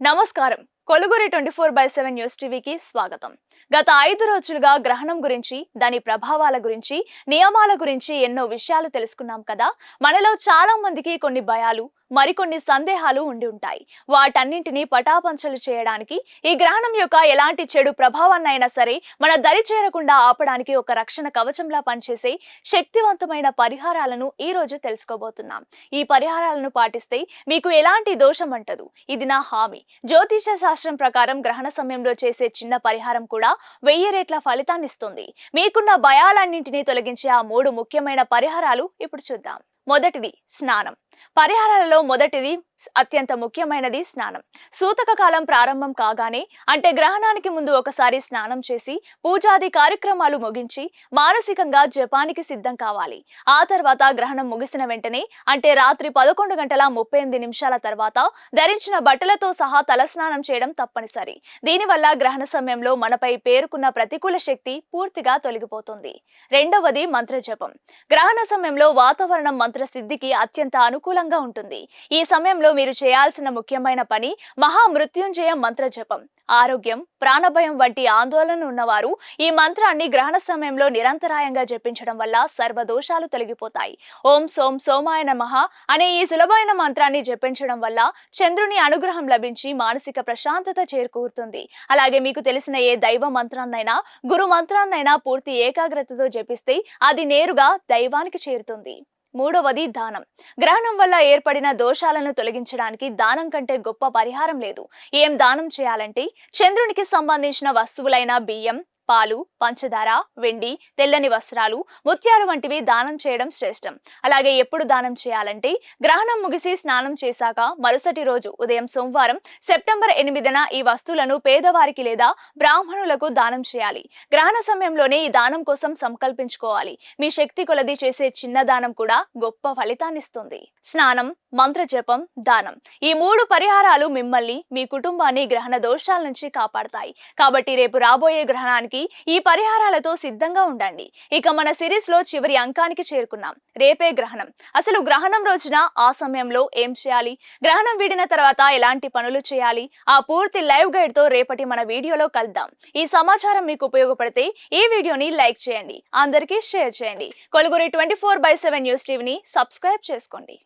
నమస్కారం. కొలుగురి twenty four by seven news టీవీకి స్వాగతం. గత ఐదు రోజులుగా గ్రహణం గురించి దాని ప్రభావాల గురించి నియమాల గురించి ఎన్నో విషయాలు తెలుసుకున్నాం కదా. మనలో చాలా మందికి కొన్ని భయాలు మరికొన్ని సందేహాలు ఉండి ఉంటాయి. వాటన్నింటినీ పటాపంచలు చేయడానికి ఈ గ్రహణం యొక్క ఎలాంటి చెడు ప్రభావాన్నైనా సరే మన దరి చేరకుండా ఆపడానికి ఒక రక్షణ కవచంలా పనిచేసే శక్తివంతమైన పరిహారాలను ఈ రోజు తెలుసుకోబోతున్నాం. ఈ పరిహారాలను పాటిస్తే మీకు ఎలాంటి దోషం అంటదు. ఇది నా హామీ. జ్యోతిష శాస్త్ర ప్రకారం గ్రహణ సమయంలో చేసే చిన్న పరిహారం కూడా వెయ్యి రేట్ల ఫలితాన్నిస్తుంది. మీకున్న భయాలన్నింటినీ తొలగించే ఆ మూడు ముఖ్యమైన పరిహారాలు ఇప్పుడు చూద్దాం. మొదటిది స్నానం. పరిహారాలలో మొదటిది అత్యంత ముఖ్యమైనది స్నానం. సూతక కాలం ప్రారంభం కాగానే అంటే గ్రహణానికి ముందు ఒకసారి స్నానం చేసి పూజాది కార్యక్రమాలు ముగించి మానసికంగా జపానికి సిద్ధం కావాలి. ఆ తర్వాత గ్రహణం ముగిసిన వెంటనే అంటే రాత్రి పదకొండు గంటల ముప్పై ఎనిమిది నిమిషాల తర్వాత ధరించిన బట్టలతో సహా తలస్నానం చేయడం తప్పనిసరి. దీనివల్ల గ్రహణ సమయంలో మనపై పేరుకున్న ప్రతికూల శక్తి పూర్తిగా తొలగిపోతుంది. రెండవది మంత్రజపం. గ్రహణ సమయంలో వాతావరణం మంత్రసిద్ధికి అత్యంత అనుకూల అనుకూలంగా ఉంటుంది. ఈ సమయంలో మీరు చేయాల్సిన ముఖ్యమైన పని మహామృత్యుంజయ మంత్ర జపం ఆరోగ్యం ప్రాణభయం వంటి ఆందోళన ఉన్నవారు ఈ మంత్రాన్ని గ్రహణ సమయంలో నిరంతరాయంగా జపించడం వల్ల సర్వదోషాలు తొలగిపోతాయి. ఓం సోం సోమాయ నమః అనే ఈ సులభమైన మంత్రాన్ని జపించడం వల్ల చంద్రుని అనుగ్రహం లభించి మానసిక ప్రశాంతత చేరుకూరుతుంది అలాగే మీకు తెలిసిన ఏ దైవ మంత్రాన్నైనా గురు మంత్రాన్నైనా పూర్తి ఏకాగ్రతతో జపిస్తే అది నేరుగా దైవానికి చేరుతుంది. మూడవది దానం. గ్రహణం వల్ల ఏర్పడిన దోషాలను తొలగించడానికి దానం కంటే గొప్ప పరిహారం లేదు. ఏం దానం చేయాలంటే చంద్రునికి సంబంధించిన వస్తువులైన బియ్యం పాలు పంచదార వెండి తెల్లని వస్త్రాలు ముత్యాలు వంటివి దానం చేయడం శ్రేష్టం. అలాగే ఎప్పుడు దానం చేయాలంటే గ్రహణం ముగిసి స్నానం చేశాక మరుసటి రోజు ఉదయం సోమవారం సెప్టెంబర్ ఎనిమిదిన ఈ వస్తువులను పేదవారికి లేదా బ్రాహ్మణులకు దానం చేయాలి. గ్రహణ సమయంలోనే ఈ దానం కోసం సంకల్పించుకోవాలి. మీ శక్తి కొలది చేసే చిన్న దానం కూడా గొప్ప ఫలితాన్నిస్తుంది స్నానం మంత్ర జపం దానం. ఈ మూడు పరిహారాలు మిమ్మల్ని మీ కుటుంబాన్ని గ్రహణ దోషాల నుంచి కాపాడతాయి. కాబట్టి రేపు రాబోయే గ్రహణానికి ఈ పరిహారాలతో సిద్ధంగా ఉండండి. ఇక మన సిరీస్లో చివరి అంకానికి చేరుకున్నాం. రేపే గ్రహణం. అసలు గ్రహణం రోజున ఆ సమయంలో ఏం చేయాలి? గ్రహణం వీడిన తర్వాత ఎలాంటి పనులు చేయాలి? ఆ పూర్తి లైవ్ గైడ్తో రేపటి మన వీడియోలో కలుద్దాం. ఈ సమాచారం మీకు ఉపయోగపడితే ఈ వీడియోని లైక్ చేయండి. అందరికీ షేర్ చేయండి. కొలుగురి twenty four by seven news టీవీని సబ్స్క్రైబ్ చేసుకోండి.